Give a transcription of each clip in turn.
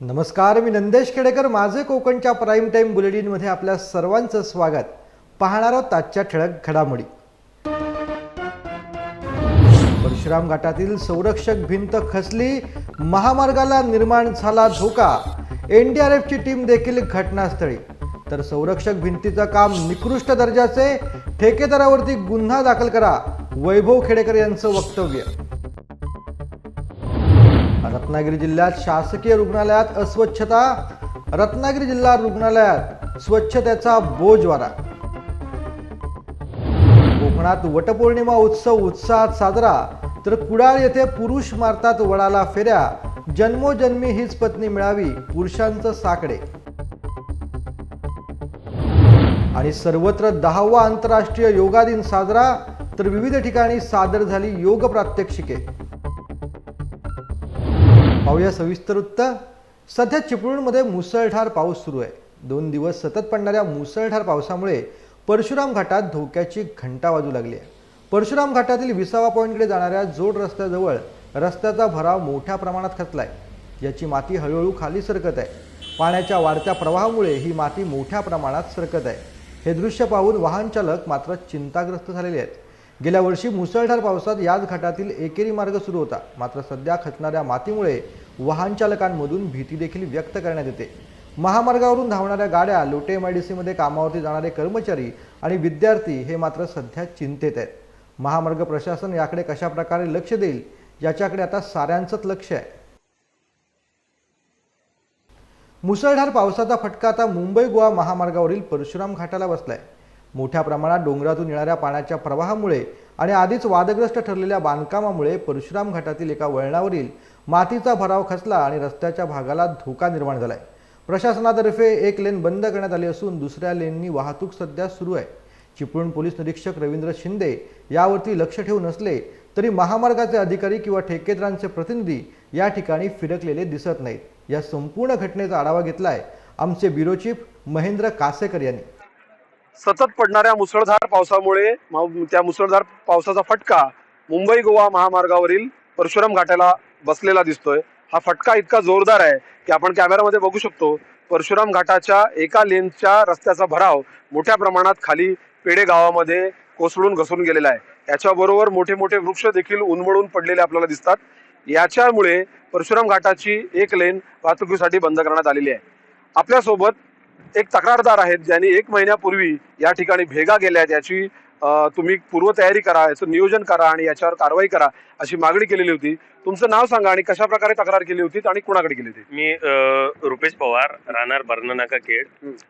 नमस्कार मी नंदेश खेडेकर. माझे कोकणच्या प्राईम टाईम बुलेटिनमध्ये आपल्या सर्वांचं स्वागत. पाहणार आहोत आजच्या ठळक घडामोडी. परशुराम घाटातील संरक्षक भिंत खचली महामार्गाला निर्माण झाला धोका. एनडीआरएफची टीम देखील घटनास्थळी. तर संरक्षक भिंतीचं काम निकृष्ट दर्जाचे ठेकेदारावरती गुन्हा दाखल करा वैभव खेडेकर यांचं वक्तव्य. रत्नागिरी जिल्ह्यात शासकीय रुग्णालयात अस्वच्छता रत्नागिरी जिल्हा रुग्णालयात स्वच्छतेचा बोजवारा. कोकणात वटपौर्णिमा उत्सव उत्साहात साजरा तर कुडाळ येथे पुरुष मारतात वडाला फेऱ्या. जन्मोजन्मी हीच पत्नी मिळावी पुरुषांचं साकडे. आणि सर्वत्र दहावा आंतरराष्ट्रीय योगा दिन साजरा तर विविध ठिकाणी सादर झाली योग प्रात्यक्षिके. पाहूया सविस्तर वृत्त सध्या चिपळूणमध्ये मुसळधार पाऊस सुरू आहे. दोन दिवस सतत पडणाऱ्या मुसळधार पावसामुळे परशुराम घाटात धोक्याची घंटा वाजू लागली आहे. परशुराम घाटातील विसावा पॉईंटकडे जाणाऱ्या जोड रस्त्याजवळ रस्त्याचा भराव मोठ्या प्रमाणात खचलाय. याची माती हळूहळू खाली सरकत आहे. पाण्याच्या वाढत्या प्रवाहामुळे ही माती मोठ्या प्रमाणात सरकत आहे. हे दृश्य पाहून वाहन चालक मात्र चिंताग्रस्त झालेले आहेत. गेल्या वर्षी मुसळधार पावसात याच घाटातील एकेरी मार्ग सुरू होता. मात्र सध्या खचणाऱ्या मातीमुळे वाहन चालकांमधून भीती देखील व्यक्त करण्यात येते. महामार्गावरून धावणाऱ्या गाड्या लोटे एम आय डी सीमध्ये कामावरती जाणारे कर्मचारी आणि विद्यार्थी हे मात्र सध्या चिंतेत आहेत. महामार्ग प्रशासन याकडे कशा प्रकारे लक्ष देईल याच्याकडे आता साऱ्यांचंच लक्ष आहे. मुसळधार पावसाचा फटका आता मुंबई गोवा महामार्गावरील परशुराम घाटाला बसलाय. मोठ्या प्रमाणात डोंगरातून येणाऱ्या पाण्याच्या प्रवाहामुळे आणि आधीच वादग्रस्त ठरलेल्या बांधकामामुळे परशुराम घाटातील एका वळणावरील मातीचा भराव खचला आणि रस्त्याच्या भागाला धोका निर्माण झालाय. प्रशासनातर्फे एक लेन बंद करण्यात आली असून दुसऱ्या लेननी वाहतूक सध्या सुरू आहे. चिपळूण पोलीस निरीक्षक रवींद्र शिंदे यावरती लक्ष ठेवून नसले तरी महामार्गाचे अधिकारी किंवा ठेकेदारांचे प्रतिनिधी या ठिकाणी फिरकलेले दिसत नाहीत. या संपूर्ण घटनेचा आढावा घेतलाय आमचे ब्युरो चीफ महेंद्र कासेकर यांनी. सतत पडणाऱ्या मुसळधार पावसामुळे त्या मुसळधार पावसाचा फटका मुंबई गोवा महामार्गावरील परशुराम घाटाला बसलेला दिसतोय. हा फटका इतका जोरदार आहे की आपण कॅमेरामध्ये बघू शकतो परशुराम घाटाच्या एका लेनच्या रस्त्याचा भराव मोठ्या प्रमाणात खाली पेडे गावामध्ये कोसळून घसरून गेलेला आहे. याच्याबरोबर मोठे मोठे वृक्ष देखील उन्मळून पडलेले आपल्याला दिसतात. याच्यामुळे परशुराम घाटाची एक लेन वाहतुकीसाठी बंद करण्यात आलेली आहे. आपल्यासोबत एक तक्रारदार आहेत ज्यांनी एक महिन्यापूर्वी या ठिकाणी भेगा गेल्या आहेत याची तुम्ही पूर्वतयारी करा याचं नियोजन करा आणि याच्यावर कारवाई करा अशी मागणी केलेली होती. तुमचं नाव सांगा आणि कशा प्रकारे तक्रार केली होती आणि कुणाकडे केली होती? मी रुपेश पवार राहणार बर्नानाका खेड.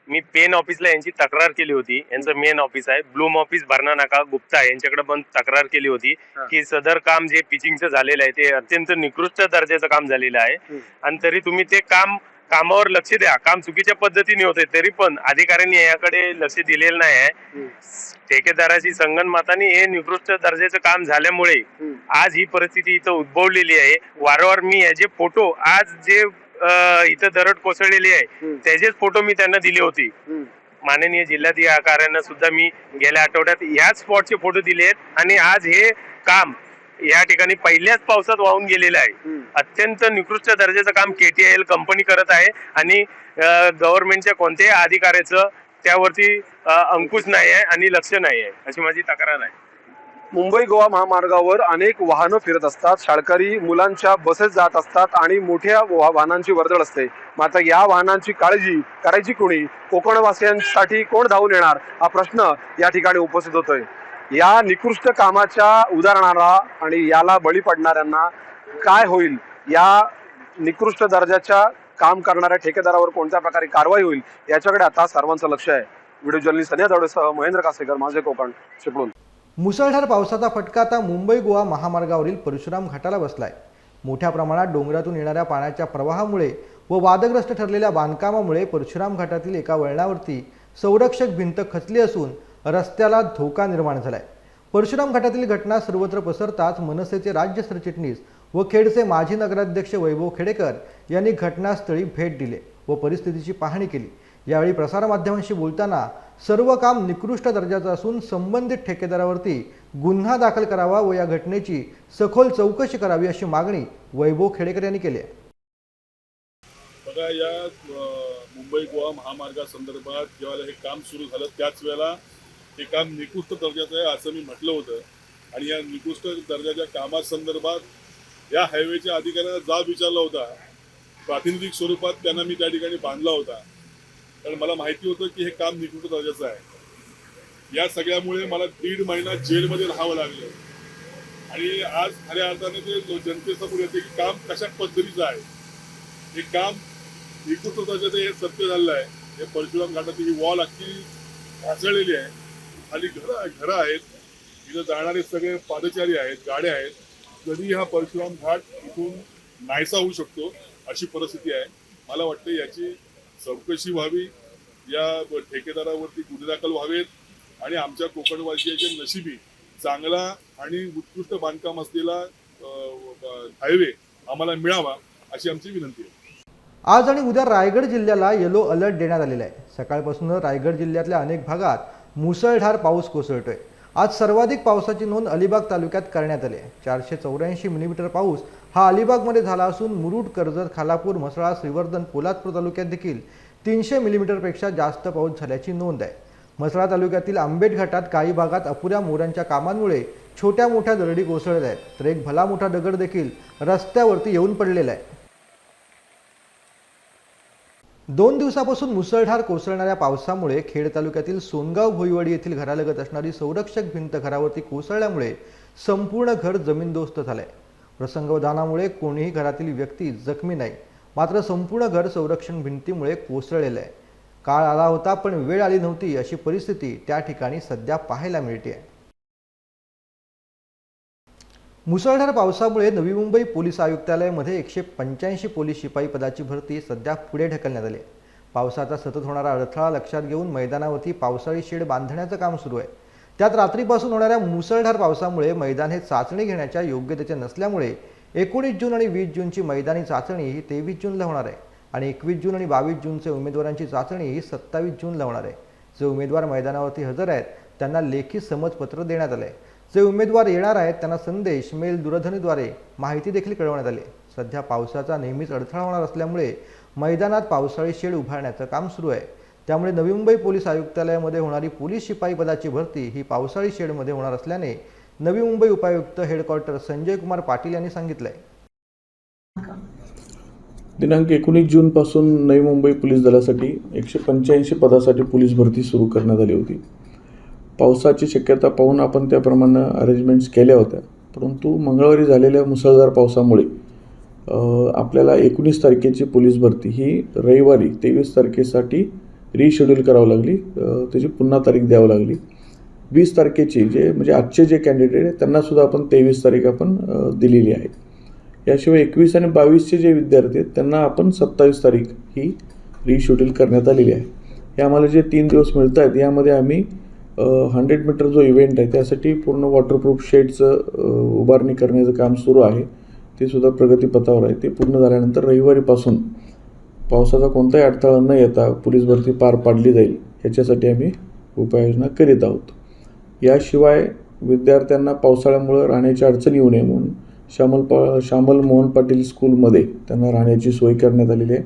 मी पेन ऑफिसला यांची तक्रार केली होती. यांचं मेन ऑफिस आहे. ब्लूम ऑफिस बर्नानाका गुप्ता यांच्याकडे पण तक्रार केली होती. की सदर काम जे पिचिंगचं झालेलं आहे ते अत्यंत निकृष्ट दर्जाचं काम झालेलं आहे. आणि तरी तुम्ही ते काम कामावर लक्ष द्या. काम चुकीच्या पद्धतीने होते तरी पण अधिकाऱ्यांनी याकडे लक्ष दिलेलं नाही आहे. ठेकेदाराची संगनमताने हे निकृष्ट दर्जाचं काम झाल्यामुळे आज ही परिस्थिती इथं उद्भवलेली आहे. वारंवार मी याचे फोटो आज जे इथं दरड कोसळलेली आहे. त्याचेच फोटो मी त्यांना दिले होते. माननीय जिल्हाधिकाऱ्यांना सुद्धा मी गेल्या आठवड्यात याच स्पॉटचे फोटो दिले आहेत आणि आज हे काम या ठिकाणी पहिल्याच पावसात वाहून गेलेलं आहे. अत्यंत निकृष्ट दर्जाचं काम केटीआयएल कंपनी करत आहे आणि गव्हर्नमेंटच्या कोणत्याही अधिकाऱ्याचं त्यावरती अंकुश नाही आहे आणि लक्ष नाही आहे अशी माझी तक्रार आहे. मुंबई गोवा महामार्गावर अनेक वाहनं फिरत असतात. शाळकरी मुलांच्या बसेस जात असतात आणि मोठ्या वाहनांची वर्दळ असते. मात्र या वाहनांची काळजी करायची कोणी? कोकणवासियांसाठी कोण धावून येणार? हा प्रश्न या ठिकाणी उपस्थित होतोय. या निकृष्ट कामाच्या उदाहरणाला आणि याला बळी पडणाऱ्यांना काय होईल? या निकृष्ट दर्जाच्या काम करणाऱ्या ठेकेदारावर कोणत्या प्रकारे कारवाई होईल? याच्याकडे आता सर्वांचं लक्ष आहे. व्हिडिओ जर्नलिस्ट सनिया दवडेसह महेंद्र कासेकर माझे कोकण चिपळूण. मुसळधार पावसाचा फटका आता मुंबई गोवा महामार्गावरील परशुराम घाटाला बसलाय. मोठ्या प्रमाणात डोंगरातून येणाऱ्या पाण्याच्या प्रवाहामुळे व वादग्रस्त ठरलेल्या बांधकामामुळे परशुराम घाटातील एका वळणावरती संरक्षक भिंत खचली असून रस्त्याला धोका निर्माण झालाय. परशुराम घाटातील घटना सर्वत्र पसरताच मनसेचे राज्य सरचिटणीस व खेडचे माजी नगराध्यक्ष वैभव खेडेकर यांनी घटनास्थळी भेट दिली व परिस्थितीची पाहणी केली. यावेळी प्रसारमाध्यमांशी बोलताना सर्व काम निकृष्ट दर्जाचं असून संबंधित ठेकेदारावरती गुन्हा दाखल करावा व या घटनेची सखोल चौकशी करावी अशी मागणी वैभव खेडेकर यांनी केली आहे. बघा या मुंबई गोवा महामार्गासंदर्भात जेव्हा हे काम सुरू झालं त्याच वेळेला हे काम निकृष्ट दर्जाचं आहे असं मी म्हटलं होतं. आणि या निकृष्ट दर्जाच्या कामासंदर्भात या हायवेच्या अधिकाऱ्यांना जाब विचारला होता. प्रातिनिधिक स्वरूपात त्यांना मी त्या ठिकाणी बांधला होता. कारण मला माहिती होतं की हे काम निकृष्ट दर्जाचं आहे. या सगळ्यामुळे मला दीड महिना जेलमध्ये राहावं लागलं. आणि आज खऱ्या अर्थाने ते जनतेसमोर येते की काम कशा पद्धतीचं आहे हे काम निकृष्ट दर्जाचं हे सत्य झालेलं आहे. हे परशुराम घाटाची ही वॉल अख्खी ढासळलेली आहे. खाली घरं घरं आहेत. इथं जाणारे सगळे पादचारी आहेत गाड्या आहेत. कधी हा परशुराम घाट इथून नाहीसा होऊ शकतो अशी परिस्थिती आहे. मला वाटतं याची चौकशी व्हावी या ठेकेदारावरती गुन्हे दाखल व्हावेत आणि आमच्या कोकणवासियाच्या नशिबी चांगला आणि उत्कृष्ट बांधकाम असलेला हायवे आम्हाला मिळावा अशी आमची विनंती आहे. आज आणि उद्या रायगड जिल्ह्याला येलो अलर्ट देण्यात आलेला आहे. सकाळपासून रायगड जिल्ह्यातल्या अनेक भागात मुसळधार पाऊस कोसळतोय. आज सर्वाधिक पावसाची नोंद अलिबाग तालुक्यात करण्यात आली आहे. चारशे चौऱ्याऐंशी मिलीमीटर पाऊस हा अलिबागमध्ये झाला असून मुरुड कर्जत खालापूर म्हसळा श्रीवर्धन पोलादपूर तालुक्यात देखील तीनशे मिलीमीटरपेक्षा जास्त पाऊस झाल्याची नोंद आहे. म्हसळा तालुक्यातील आंबेट घाटात काही भागात अपुऱ्या मोरांच्या कामांमुळे छोट्या मोठ्या दरडी कोसळल्या आहेत. तर एक भला मोठा दगड देखील रस्त्यावरती येऊन पडलेला आहे. दोन दिवसापासून मुसळधार कोसळणाऱ्या पावसामुळे खेड तालुक्यातील सोनगाव भोईवाडी येथील घरालगत असणारी संरक्षक भिंत घरावरती कोसळल्यामुळे संपूर्ण घर जमीनदोस्त झालंय. प्रसंगवधानामुळे कोणीही घरातील व्यक्ती जखमी नाही. मात्र संपूर्ण घर संरक्षण भिंतीमुळे कोसळलेलं आहे. काळ आला होता पण वेळ आली नव्हती अशी परिस्थिती त्या ठिकाणी सध्या पाहायला मिळते आहे मुसळधार पावसामुळे नवी मुंबई पोलीस आयुक्तालयामध्ये एकशे पंच्याऐंशी पोलीस शिपाई पदाची भरती सध्या पुढे ढकलण्यात आली आहे. पावसाचा सतत होणारा अडथळा लक्षात घेऊन मैदानावरती पावसाळी शेड बांधण्याचं काम सुरू आहे. त्यात रात्रीपासून होणाऱ्या मुसळधार पावसामुळे मैदान हे चाचणी घेण्याच्या योग्यतेचे नसल्यामुळे एकोणीस जून आणि वीस जूनची मैदानी चाचणी ही तेवीस जूनला होणार आहे आणि एकवीस जून आणि बावीस जूनचे उमेदवारांची चाचणी ही सत्तावीस जूनला होणार आहे. जे उमेदवार मैदानावरती हजर आहेत त्यांना लेखी समजपत्र देण्यात आलं आहे जे उमेदवार येणार आहेत त्यांना संदेश मेल दूरध्वनीद्वारे माहिती देखील कळवण्यात आली. सध्या पावसाचा नेहमीच अडथळा होणार असल्यामुळे मैदानात पावसाळी शेड उभारण्याचं काम सुरू आहे. त्यामुळे नवी मुंबई पोलीस आयुक्तालयामध्ये होणारी पोलीस शिपाई पदाची भरती ही पावसाळी शेडमध्ये होणार असल्याने नवी मुंबई उपायुक्त हेडक्वार्टर संजय कुमार पाटील यांनी सांगितलंय. दिनांक एकोणीस जूनपासून नवी मुंबई पोलीस दलासाठी एकशे पंच्याऐंशी पदासाठी पोलीस भरती सुरू करण्यात आली होती. पावसाची शक्यता पाहून आपण त्याप्रमाणे अरेंजमेंट्स केल्या होत्या. परंतु मंगळवारी झालेल्या मुसळधार पावसामुळे आपल्याला एकोणीस तारखेची पोलीस भरती ही रविवारी तेवीस तारखेसाठी रिशेड्यूल करावं लागली. त्याची पुन्हा तारीख द्यावं लागली. वीस तारखेची जे म्हणजे आजचे जे कॅन्डिडेट आहेत त्यांनासुद्धा आपण तेवीस तारीख आपण दिलेली आहे. याशिवाय एकवीस आणि बावीसचे जे विद्यार्थी आहेत त्यांना आपण सत्तावीस तारीख ही रिशेड्यूल करण्यात आलेली आहे. हे आम्हाला जे तीन दिवस मिळत आहेत यामध्ये आम्ही हंड्रेड मीटर जो इव्हेंट आहे त्यासाठी पूर्ण वॉटरप्रूफ शेडचं उभारणी करण्याचं काम सुरू आहे. ते सुद्धा प्रगतीपथावर आहे. ते पूर्ण झाल्यानंतर रविवारीपासून पावसाचा कोणताही अडथळा न येता पोलीस भरती पार पाडली जाईल. याच्यासाठी आम्ही उपाययोजना करीत आहोत. याशिवाय विद्यार्थ्यांना पावसाळ्यामुळं राहण्याची अडचण येऊ नये म्हणून श्यामल पा श्यामल मोहन पाटील स्कूलमध्ये त्यांना राहण्याची सोय करण्यात आलेली आहे.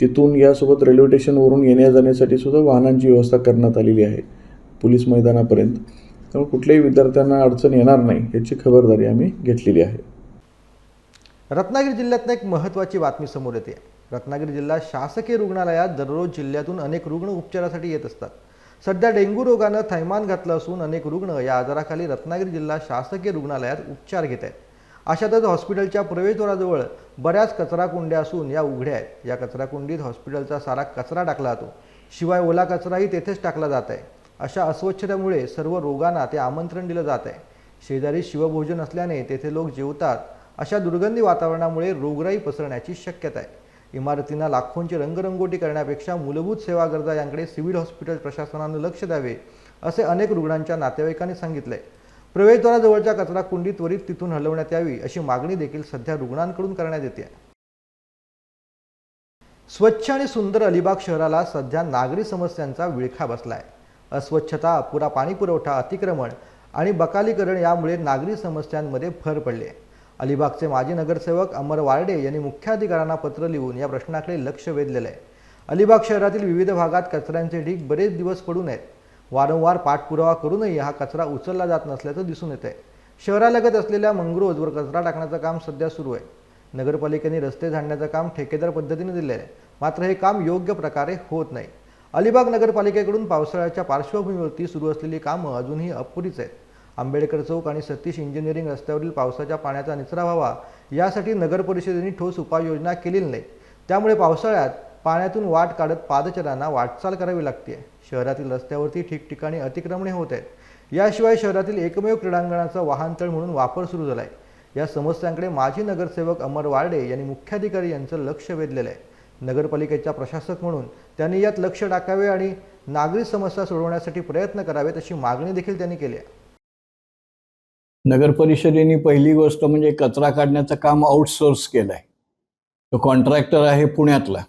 तिथून यासोबत रेल्वे स्टेशनवरून येण्या जाण्यासाठी सुद्धा वाहनांची व्यवस्था करण्यात आलेली आहे. पोलीस मैदानापर्यंत. त्यामुळे कुठल्याही विद्यार्थ्यांना अडचण येणार नाही याची खबरदारी आम्ही घेतलेली आहे. रत्नागिरी जिल्ह्यातनं एक महत्त्वाची बातमी समोर येते. रत्नागिरी जिल्हा शासकीय रुग्णालयात दररोज जिल्ह्यातून अनेक रुग्ण उपचारासाठी येत असतात. सध्या डेंग्यू रोगानं थैमान घातलं असून अनेक रुग्ण या आजाराखाली रत्नागिरी जिल्हा शासकीय रुग्णालयात उपचार घेत आहेत. अशातच हॉस्पिटलच्या प्रवेशद्वाराजवळ बऱ्याच कचरा कुंड्या असून या उघड्या आहेत. या कचरा कुंडीत हॉस्पिटलचा सारा कचरा टाकला जातो. शिवाय ओला कचराही तेथेच टाकला जात आहे. अशा अस्वच्छतेमुळे सर्व रोगांना ते आमंत्रण दिलं जात आहे. शेजारी शिवभोजन असल्याने तेथे लोक जेवतात. अशा दुर्गंधी वातावरणामुळे रोगराई पसरण्याची शक्यता आहे. इमारतींना लाखोंची रंगरंगोटी करण्यापेक्षा मूलभूत सेवा गरजा यांकडे सिव्हिल हॉस्पिटल प्रशासनानं लक्ष द्यावे असे अनेक रुग्णांच्या नातेवाईकांनी सांगितले. प्रवेशद्वाराजवळच्या कचरा कुंडी त्वरित तिथून हलवण्यात यावी अशी मागणी देखील सध्या रुग्णांकडून करण्यात येते. स्वच्छ आणि सुंदर अलिबाग शहराला सध्या नागरी समस्यांचा विळखा बसला आहे अस्वच्छता अपुरा पाणीपुरवठा अतिक्रमण आणि बकालीकरण यामुळे नागरी समस्यांमध्ये भर पडले. आहे अलिबागचे माजी नगरसेवक अमर वार्डे यांनी मुख्याधिकाऱ्यांना पत्र लिहून या प्रश्नाकडे लक्ष वेधलेलं आहे. अलिबाग शहरातील विविध भागात कचऱ्यांचे ढीग बरेच दिवस पडून आहेत वारंवार पाठपुरावा करूनही हा कचरा उचलला जात नसल्याचं दिसून येत आहे शहरालगत असलेल्या मंगरोजवर कचरा टाकण्याचं काम सध्या सुरू आहे. नगरपालिकेने रस्ते झाडण्याचं काम ठेकेदार पद्धतीने दिले आहे मात्र हे काम योग्य प्रकारे होत नाही. अलिबाग नगरपालिकेकडून पावसाळ्याच्या पार्श्वभूमीवरती सुरू असलेली कामं अजूनही अपुरीच आहेत. आंबेडकर चौक आणि सतीश इंजिनिअरिंग रस्त्यावरील पावसाच्या पाण्याचा निचरा व्हावा यासाठी नगर परिषदेने ठोस उपाययोजना केलेली नाही. त्यामुळे पावसाळ्यात पाण्यातून वाट काढत पादचाऱ्यांना वाटचाल करावी लागते शहरातील रस्त्यावरती ठिकठिकाणी अतिक्रमणे होत आहेत. याशिवाय शहरातील एकमेव क्रीडांगणाचा वाहनतळ म्हणून वापर सुरू झाला आहे या समस्यांकडे माजी नगरसेवक अमर वार्डे यांनी मुख्याधिकारी यांचं लक्ष वेधलेलं आहे. नगरपालिकेचा प्रशासक म्हणून त्यांनी यात लक्ष टाकावे आणि नागरी समस्या सोडवण्यासाठी प्रयत्न करावेत अशी मागणी देखील त्यांनी केली आहे. नगर परिषदेने पहिली गोष्ट म्हणजे कचरा काढण्याचं काम आउटसोर्स केलं आहे तो कॉन्ट्रॅक्टर आहे पुण्यातला.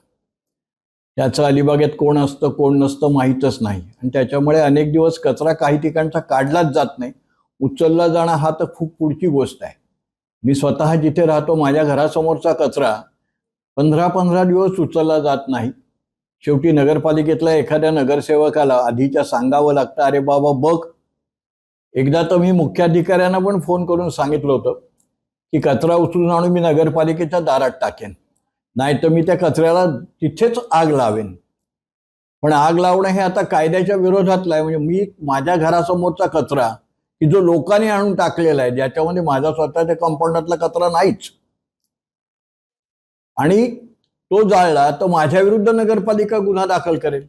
त्याचं अलिबागेत कोण असतं कोण नसतं माहीतच नाही. आणि त्याच्यामुळे अनेक दिवस कचरा काही ठिकाणचा काढलाच जात नाही. उचलला जाणं हा तर खूप पुढची गोष्ट आहे. मी स्वतः जिथे राहतो माझ्या घरासमोरचा कचरा पंधरा पंधरा दिवस उचलला जात नाही. शेवटी नगरपालिकेतल्या एखाद्या नगरसेवकाला आधीच्या सांगावं लागतं अरे बाबा बघ. एकदा तर मी मुख्याधिकाऱ्यांना पण फोन करून सांगितलं होतं की कचरा उचलून आणून मी नगरपालिकेच्या दारात टाकेन. नाही तर मी त्या कचऱ्याला तिथेच आग लावेन. पण आग लावणं हे आता कायद्याच्या विरोधातलं आहे. म्हणजे मी माझ्या घरासमोरचा कचरा की जो लोकांनी आणून टाकलेला आहे ज्याच्यामध्ये माझा स्वतःच्या कंपाऊंडातला कचरा नाहीच. आणि तो जाळला तर माझ्या विरुद्ध नगरपालिका गुन्हा दाखल करेल.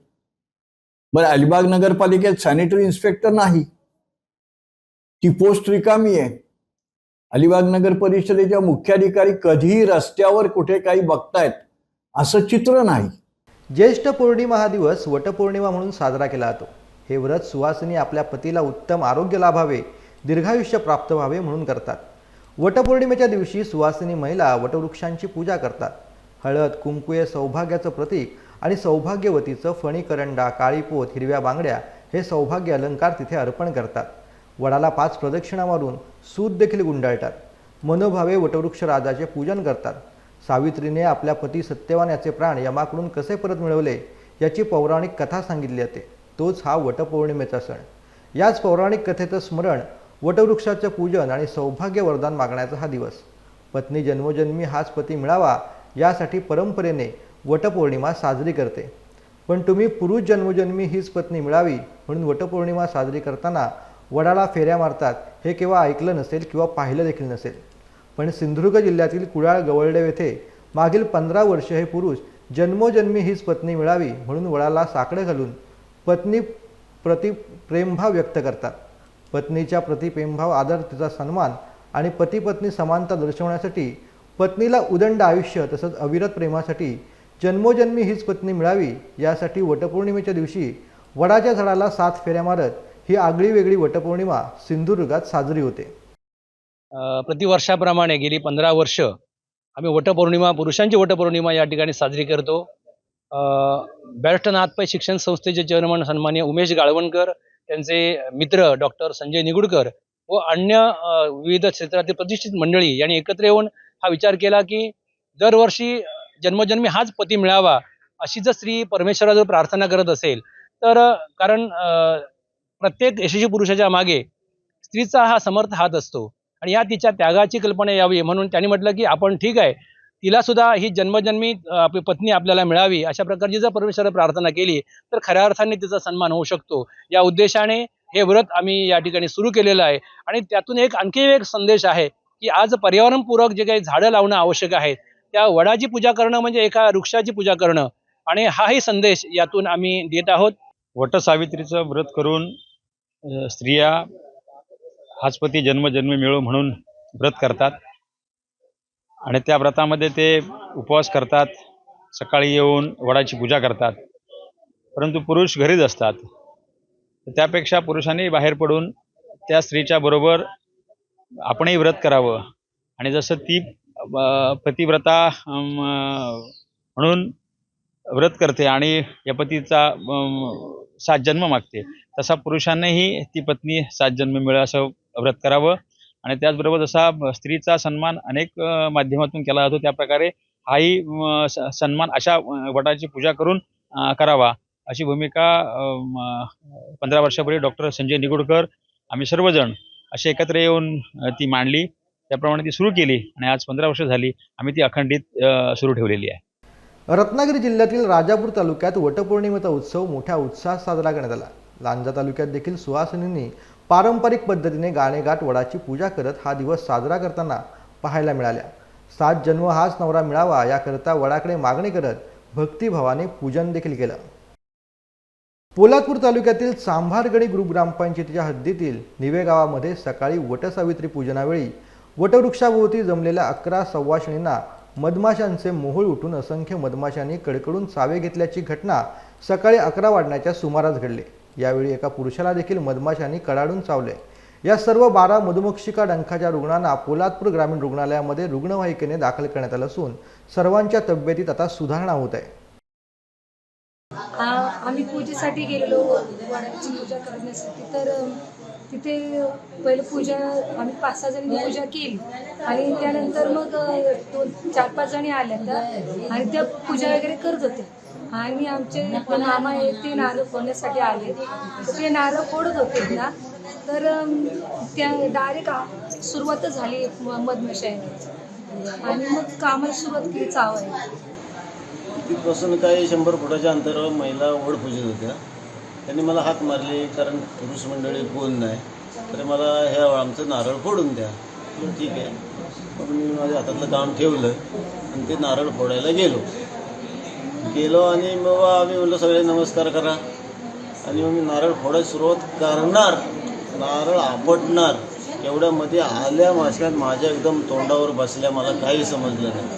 बरं अलिबाग नगरपालिकेत सॅनिटरी इन्स्पेक्टर नाही. ती पोस्ट रिकामी आहे. अलिबाग नगर परिषदेच्या मुख्याधिकारी कधीही रस्त्यावर कुठे काही बघतायत असं चित्र नाही. ज्येष्ठ पौर्णिमा हा दिवस वटपौर्णिमा म्हणून साजरा केला जातो. हे व्रत सुवासिनी आपल्या पतीला उत्तम आरोग्य लाभावे दीर्घायुष्य प्राप्त व्हावे म्हणून करतात. वटपौर्णिमेच्या दिवशी सुवासिनी महिला वटवृक्षांची पूजा करतात. हळद कुंकू हे सौभाग्याचं प्रतीक आणि सौभाग्यवतीचं फणी करंडा काळीपोत हिरव्या बांगड्या हे सौभाग्य अलंकार तिथे अर्पण करतात. वडाला पाच प्रदक्षिणा मारून सूत देखील गुंडाळतात. मनोभावे वटवृक्ष राजाचे पूजन करतात. सावित्रीने आपल्या पती सत्यवान याचे प्राण यमाकडून कसे परत मिळवले याची पौराणिक कथा सांगितली जाते. तोच हा वटपौर्णिमेचा सण. याच पौराणिक कथेचं स्मरण वटवृक्षाचं पूजन आणि सौभाग्य वरदान मागण्याचा हा दिवस. पत्नी जन्मोजन्मी हाच पती मिळावा यासाठी परंपरेने वटपौर्णिमा साजरी करते. पण तुम्ही पुरुष जन्मोजन्मी हीच पत्नी मिळावी म्हणून वटपौर्णिमा साजरी करताना वडाला फेऱ्या मारतात हे केव्हा ऐकलं नसेल किंवा पाहिलं देखील नसेल. पण सिंधुदुर्ग जिल्ह्यातील कुडाळ गवळडेव येथे मागील पंधरा वर्ष हे पुरुष जन्मोजन्मी हीच पत्नी मिळावी म्हणून वडाला साकडं घालून पत्नी प्रति प्रेमभाव व्यक्त करतात. पत्नीच्या प्रति प्रेमभाव आदर तिचा सन्मान आणि पती पत्नी समानता दर्शवण्यासाठी पत्नीला उदंड आयुष्य तसंच अविरत प्रेमासाठी जन्मोजन्मी हीच पत्नी मिळावी यासाठी वटपौर्णिमेच्या दिवशी वडाच्या झाडाला सात फेऱ्या मारत ही आगळी वेगळी वटपौर्णिमा सिंधुदुर्गात साजरी होते. प्रतिवर्षाप्रमाणे गेली पंधरा वर्ष आम्ही वटपौर्णिमा पुरुषांची वटपौर्णिमा या ठिकाणी साजरी करतो. बॅरिस्टर नाथपै शिक्षण संस्थेचे चेअरमन सन्मान्य उमेश गाळवणकर त्यांचे मित्र डॉक्टर संजय निगुडकर व अन्य विविध क्षेत्रातील प्रतिष्ठित मंडळी यांनी एकत्र येऊन हा विचार केला की दरवर्षी जन्मजन्मी हाच पती मिळावा अशी जर स्त्री परमेश्वराजवळ प्रार्थना करत असेल तर कारण प्रत्येक यशस्वी पुरुषाच्या मागे स्त्रीचा हा समर्थ हात असतो. आणि या तिच्या त्यागाची कल्पना यावी म्हणून त्यांनी म्हटलं की आपण ठीक आहे तिला सुद्धा ही जन्मजन्मी आपली पत्नी आपल्याला मिळावी अशा प्रकारची जर परमेश्वराला प्रार्थना केली तर खऱ्या अर्थाने तिचा सन्मान होऊ शकतो. या उद्देशाने हे व्रत आम्ही या ठिकाणी सुरू केलेलं आहे. आणि त्यातून एक आणखी एक संदेश आहे की आज पर्यावरणपूरक जे काही झाडं लावणं आवश्यक आहे त्या वडाची पूजा करणं म्हणजे एका वृक्षाची पूजा करणं. आणि हाही संदेश यातून आम्ही देत आहोत. वटसावित्रीचं व्रत करून स्त्रिया हाचपती जन्मजन्मी मिळो म्हणून व्रत करतात. आणि त्या व्रतामध्ये ते उपवास करतात सकाळी येऊन वडाची पूजा करतात. परंतु पुरुष घरीच असतात. तर त्यापेक्षा पुरुषांनी बाहेर पडून त्या स्त्रीच्या बरोबर आपणही व्रत करावं. आणि जसं ती पतिव्रता म्हणून व्रत करते आणि या पतीचा सात जन्म मागते तसा पुरुषांनाही ती पत्नी सात जन्म मिळेल असं व्रत करावं. आणि त्याचबरोबर जसा स्त्रीचा सन्मान अनेक माध्यमातून केला जातो त्या प्रकारे हाही स- सन्मान अशा वटाची पूजा करून करावा. अशी भूमिका पंधरा वर्षापूर्वी डॉक्टर संजय निगुडकर आम्ही सर्वजण असे एकत्र येऊन ती मांडली. त्याप्रमाणे ती सुरू केली आणि आज पंधरा वर्ष झाली आम्ही ती अखंडित सुरू ठेवलेली आहे. रत्नागिरी जिल्ह्यातील राजापूर तालुक्यात वटपौर्णिमेचा उत्सव मोठ्या उत्साहात साजरा करण्यात आला. लांजा तालुक्यात देखील सुहासिनींनी पारंपरिक पद्धतीने गाणेगाठ वडाची पूजा करत हा दिवस साजरा करताना पाहायला मिळाल्या. सात जन्म हाच नवरा मिळावा याकरता वडाकडे मागणी करत भक्तिभावाने पूजन देखील केलं. पोलादपूर तालुक्यातील सांभारगडी ग्रुप ग्रामपंचायतीच्या हद्दीतील निवे गावामध्ये सकाळी वटसावित्री पूजनावेळी वटवृक्षाभोवती जमलेल्या अकरा सव्वाशिणींना मधमाशांचे मोहोळ उठून असंख्य मधमाशांनी कडकडून चावे घेतल्याची घटना सकाळी अकरा वाजण्याच्या सुमारास घडली. यावेळी एका पुरुषाला देखील मधमाशांनी कडाडून चावले. या सर्व बारा मधुमक्षिका डंखाच्या रुग्णांना पोलादपूर ग्रामीण रुग्णालयामध्ये रुग्णवाहिकेने दाखल करण्यात आलं असून सर्वांच्या तब्येतीत आता सुधारणा होत आहे. आम्ही पूजेसाठी गेलेलो वडाची पूजा करण्यासाठी. तर तिथे पहिलं पूजा आम्ही पाच सहा जणी पूजा केली. आणि त्यानंतर मग दोन चार पाच जणी आल्या त्या. आणि त्या पूजा वगैरे करत होत्या आणि आमचे मामा आहे ते नारळ फोडण्यासाठी आले. ते नारळ फोडत होते ना तर त्या डायरेक्ट सुरुवातच झाली म- मधमाशा आणि मग कामाला सुरुवात केली चावायला. तिथपासून काही शंभर फुटाच्या अंतरावर महिला ओढ पूजत होत्या. त्यांनी मला हाक मारली कारण पुरुष मंडळी कोण नाही. तर मला ह्या आमचं नारळ फोडून द्या. ठीक आहे. मग मी माझ्या हातातलं काम ठेवलं आणि ते नारळ फोडायला गेलो. गेलो आणि मग आम्ही म्हणलं सगळे नमस्कार करा. आणि मग मी नारळ फोडायला सुरुवात करणार. नारळ आपटणार. एवढ्यामध्ये आल्या माश्यात माझ्या एकदम तोंडावर बसल्या. मला काही समजलं नाही.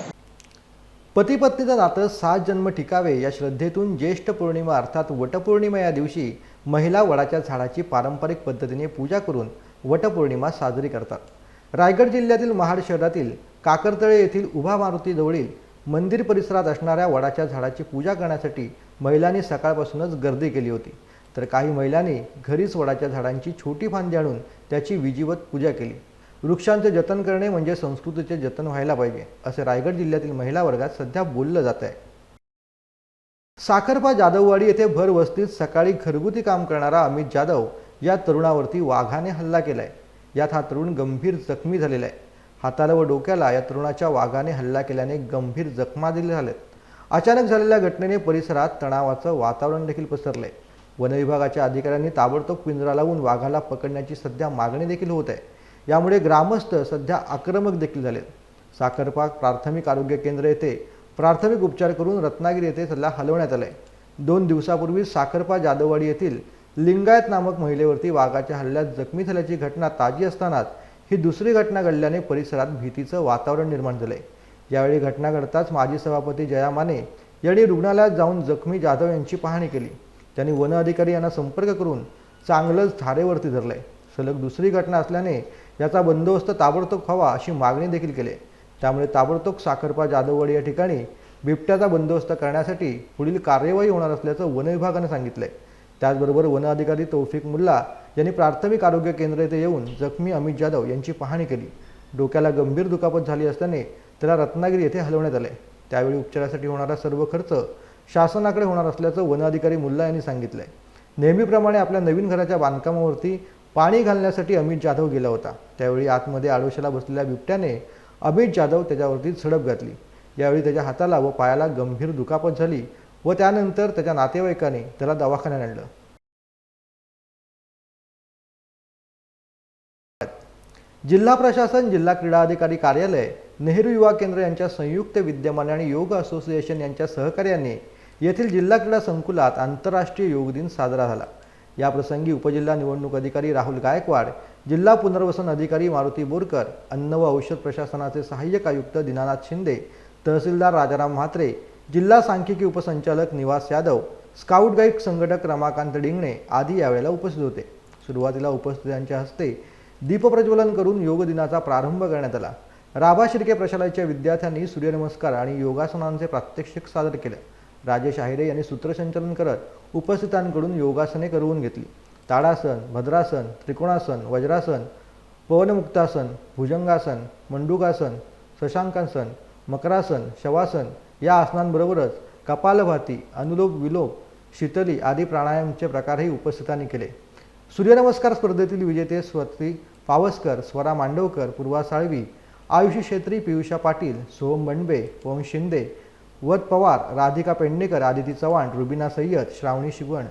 पती पत्नीचं नातं सात जन्म टिकावे या श्रद्धेतून ज्येष्ठ पौर्णिमा अर्थात वटपौर्णिमा या दिवशी महिला वडाच्या झाडाची पारंपरिक पद्धतीने पूजा करून वटपौर्णिमा साजरी करतात. रायगड जिल्ह्यातील महाड शहरातील काकरतळे येथील उभा मारुतीजवळील मंदिर परिसरात असणाऱ्या वडाच्या झाडाची पूजा करण्यासाठी महिलांनी सकाळपासूनच गर्दी केली होती. तर काही महिलांनी घरीच वडाच्या झाडांची छोटी फांदी आणून त्याची विजीवत पूजा केली. वृक्षांचे जतन करणे म्हणजे संस्कृतीचे जतन व्हायला पाहिजे असे रायगड जिल्ह्यातील महिला वर्गात सध्या बोललं जात आहे साखरपा जाधववाडी येथे भर वस्तीत सकाळी घरगुती काम करणारा अमित जाधव या तरुणावरती वाघाने हल्ला केलाय. यात हा तरुण गंभीर जखमी झालेला आहे. हाताला व डोक्याला या तरुणाच्या वाघाने हल्ला केल्याने गंभीर जखमा दिल्या झाल्यात अचानक झालेल्या घटनेने परिसरात तणावाचं वातावरण देखील पसरलंय. वनविभागाच्या अधिकाऱ्यांनी ताबडतोब पिंजरा लावून वाघाला पकडण्याची सध्या मागणी देखील होत आहे. यामुळे ग्रामस्थ सध्या आक्रमक देखील झालेत. साखरपाक प्राथमिक आरोग्य केंद्र येथे प्राथमिक उपचार करून रत्नागिरी येथे सध्या हलवण्यात आलंय. दोन दिवसापूर्वी साखरपा जाधववाडी येथील लिंगायत नामक महिलेवरती वाघाच्या हल्ल्यात जखमी झाल्याची घटना ताजी असतानाच ही दुसरी घटना घडल्याने परिसरात भीतीचं वातावरण निर्माण झालंय. यावेळी घटना घडताच माजी सभापती जया माने यांनी रुग्णालयात जाऊन जखमी जाधव यांची पाहणी केली. त्यांनी वन अधिकारी यांना संपर्क करून चांगलंच धारेवरती धरलंय. सलग दुसरी घटना असल्याने याचा बंदोबस्त ताबडतोब व्हावा अशी मागणी देखील केली. आहे. त्यामुळे ताबडतोब साखरपा जाधववड या ठिकाणी बिबट्याचा बंदोबस्त करण्यासाठी पुढील कार्यवाही होणार असल्याचं वन विभागाने सांगितलंय. त्याचबरोबर वन अधिकारी तौफिक मुल्ला यांनी प्राथमिक आरोग्य केंद्र येथे येऊन जखमी अमित जाधव यांची पाहणी केली. डोक्याला गंभीर दुखापत झाली असल्याने त्याला रत्नागिरी येथे हलवण्यात आले. त्यावेळी उपचारासाठी होणारा सर्व खर्च शासनाकडे होणार असल्याचं वन अधिकारी मुल्ला यांनी सांगितलंय. नेहमीप्रमाणे आपल्या नवीन घराच्या बांधकामावरती पाणी घालण्यासाठी अमित जाधव गेला होता. त्यावेळी आतमध्ये आडोशाला बसलेल्या बिबट्याने अमित जाधव त्याच्यावरती झडप घातली. यावेळी त्याच्या हाताला व पायाला गंभीर दुखापत झाली व त्यानंतर त्याच्या नातेवाईकाने त्याला दवाखान्यात आणलं. जिल्हा प्रशासन जिल्हा क्रीडा अधिकारी कार्यालय नेहरू युवा केंद्र यांच्या संयुक्त विद्यमाने आणि योग असोसिएशन यांच्या सहकार्याने येथील जिल्हा क्रीडा संकुलात आंतरराष्ट्रीय योग दिन साजरा झाला. याप्रसंगी उपजिल्हा निवडणूक अधिकारी राहुल गायकवाड जिल्हा पुनर्वसन अधिकारी मारुती बोरकर अन्न व औषध प्रशासनाचे सहाय्यक आयुक्त दीनानाथ शिंदे तहसीलदार राजाराम म्हात्रे जिल्हा सांख्यिकी उपसंचालक निवास यादव स्काउट गाईड संघटक रमाकांत डिंगणे आदी यावेळेला उपस्थित होते. सुरुवातीला उपस्थितांच्या हस्ते दीपप्रज्वलन करून योग दिनाचा प्रारंभ करण्यात आला. राभा शिर्के प्रशालाच्या विद्यार्थ्यांनी सूर्यनमस्कार आणि योगासनांचे प्रात्यक्षिक सादर केले. राजेश आहिरे यांनी सूत्रसंचलन करत उपस्थितांकडून योगासने करवून घेतली. ताडासन भद्रासन त्रिकोणासन वज्रासन पवनमुक्तासन भुजंगासन मंडुकासन शशांकासन मकरासन शवासन या आसनांबरोबरच कपालभाती अनुलोप विलोप शीतली आदी प्राणायामचे प्रकारही उपस्थितांनी केले. सूर्यनमस्कार स्पर्धेतील विजेते स्वती पावसकर स्वरा मांडवकर पूर्वा साळवी आयुषी शेत्री पियुषा पाटील सोहम बंडवे ओम शिंदे वत पवार राधिका पेडणेकर आदिती चव्हाण रुबिना सय्यद श्रावणी शिवण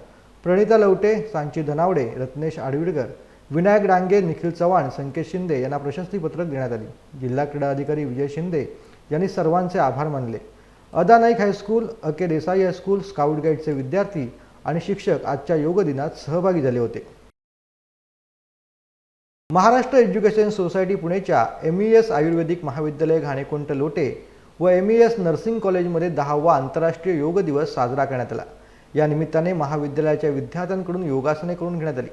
प्रणिता लवटे सांची धनावडे रत्नेश आडविडकर विनायक डांगे निखिल चव्हाण संकेत शिंदे यांना प्रशस्तीपत्रक देण्यात आली. जिल्हा क्रीडा अधिकारी विजय शिंदे यांनी सर्वांचे आभार मानले. अदा नाईक हायस्कूल अके देसाई हायस्कूल स्काउट गाईडचे विद्यार्थी आणि शिक्षक आजच्या योग दिनात सहभागी झाले होते. महाराष्ट्र एज्युकेशन सोसायटी पुणेच्या एम ई एस आयुर्वेदिक महाविद्यालय घाणेकुंट लोटे व एम ई एस नर्सिंग कॉलेजमध्ये दहावा आंतरराष्ट्रीय योग दिवस साजरा करण्यात आला. या निमित्ताने महाविद्यालयाच्या विद्यार्थ्यांकडून योगासने करून घेण्यात आली.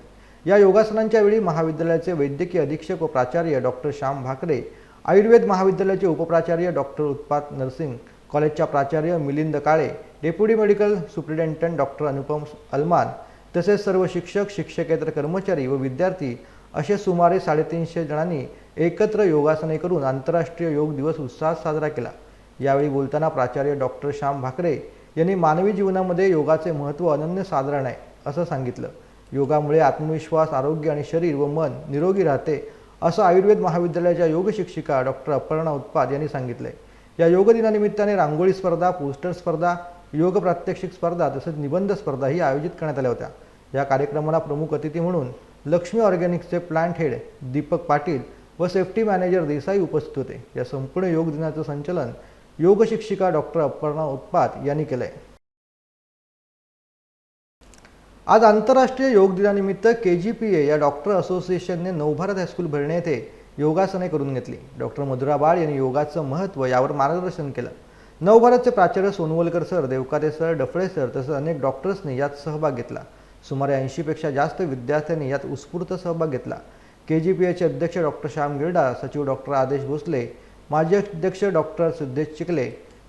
या योगासनांच्या वेळी महाविद्यालयाचे वैद्यकीय अधीक्षक व प्राचार्य डॉक्टर श्याम भाकरे आयुर्वेद महाविद्यालयाचे उपप्राचार्य डॉक्टर उत्पात नर्सिंग कॉलेजच्या प्राचार्य Milind Kale deputy medical superintendent doctor Anupam Alman तसेच सर्व शिक्षक शिक्षकेतर कर्मचारी व विद्यार्थी असे सुमारे साडेतीनशे जणांनी एकत्र योगासने करून आंतरराष्ट्रीय योग दिवस उत्साहात साजरा केला. यावेळी बोलताना प्राचार्य डॉक्टर श्याम भाकरे यांनी मानवी जीवनामध्ये योगाचे महत्त्व अनन्य साधारण आहे असं सांगितलं. योगामुळे आत्मविश्वास आरोग्य आणि शरीर व मन निरोगी राहते असं आयुर्वेद महाविद्यालयाच्या योग शिक्षिका डॉक्टर अपर्णा उत्पाद यांनी सांगितले या योग दिनानिमित्ताने रांगोळी स्पर्धा पोस्टर स्पर्धा योग प्रात्यक्षिक स्पर्धा तसेच निबंध स्पर्धाही आयोजित करण्यात आल्या होत्या. या कार्यक्रमाला प्रमुख अतिथी म्हणून लक्ष्मी ऑर्गॅनिक्सचे प्लांट हेड दीपक पाटील व सेफ्टी मॅनेजर देसाई उपस्थित होते. या संपूर्ण योग दिनाचं संचलन योग शिक्षिका डॉक्टर अपर्णा उत्पात यांनी केलंय. आज आंतरराष्ट्रीय योग दिनानिमित्त के जी पी ए या डॉक्टर असोसिएशनने नवभारत हायस्कूल भरणे येथे योगासने करून घेतली. डॉक्टर मधुरा बाळ यांनी योगाचं महत्त्व यावर मार्गदर्शन केलं. नवभारतचे प्राचार्य Sonawalkar sir Devkate sir Daphale sir तसंच अनेक डॉक्टर्सनी यात सहभाग घेतला. सुमारे ऐंशीपेक्षा जास्त विद्यार्थ्यांनी यात उत्स्फूर्त सहभाग घेतला. के जी पी एचे अध्यक्ष डॉक्टर श्याम गिरडा सचिव डॉक्टर आदेश भोसले माजी अध्यक्ष doctor Siddhesh Chikhale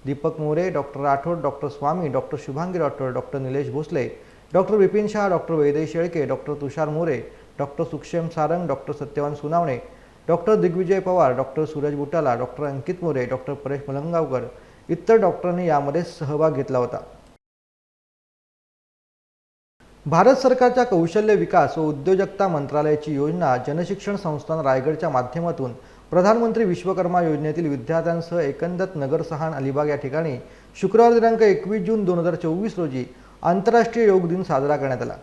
Deepak More doctor Rathod doctor Swami doctor Shubhangi Rathod doctor Nilesh Bhosale doctor Vipin Shah doctor Vaidehi Shelke doctor Tushar More doctor Sukshem Sarang doctor Satyavan Sunawane doctor Digvijay Pawar doctor Suraj Butala doctor Ankit More doctor Paresh Malangavkar इतर डॉक्टरांनी यामध्ये सहभाग घेतला होता. भारत सरकारच्या कौशल्य विकास व उद्योजकता मंत्रालयाची योजना जनशिक्षण संस्थान रायगडच्या माध्यमातून प्रधानमंत्री विश्वकर्मा योजनेतील विद्यार्थ्यांसह एकंदर नगरसहान अलिबाग या ठिकाणी शुक्रवार दिनांक एकवीस जून दोन हजार चोवीस रोजी आंतरराष्ट्रीय योग दिन साजरा करण्यात आला.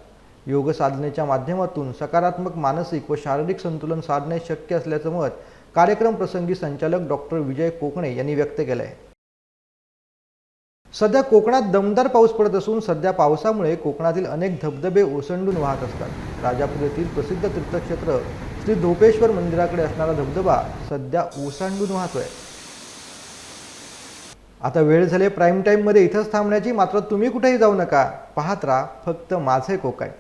योग साधनेच्या माध्यमातून सकारात्मक मानसिक व शारीरिक संतुलन साधणे शक्य असल्याचं मत कार्यक्रम प्रसंगी संचालक डॉक्टर विजय कोकणे यांनी व्यक्त केलं आहे सध्या कोकणात दमदार पाऊस पडत असून सध्या पावसामुळे कोकणातील अनेक धबधबे ओसंडून वाहत असतात. राजापूर येथील प्रसिद्ध तीर्थक्षेत्र श्री धोपेश्वर मंदिराकडे असणारा धबधबा सध्या ओसांडून वाहतोय. आता वेळ झाली प्राईम टाईममध्ये इथंच थांबण्याची. मात्र तुम्ही कुठेही जाऊ नका. पाहत राहा फक्त माझे कोकाय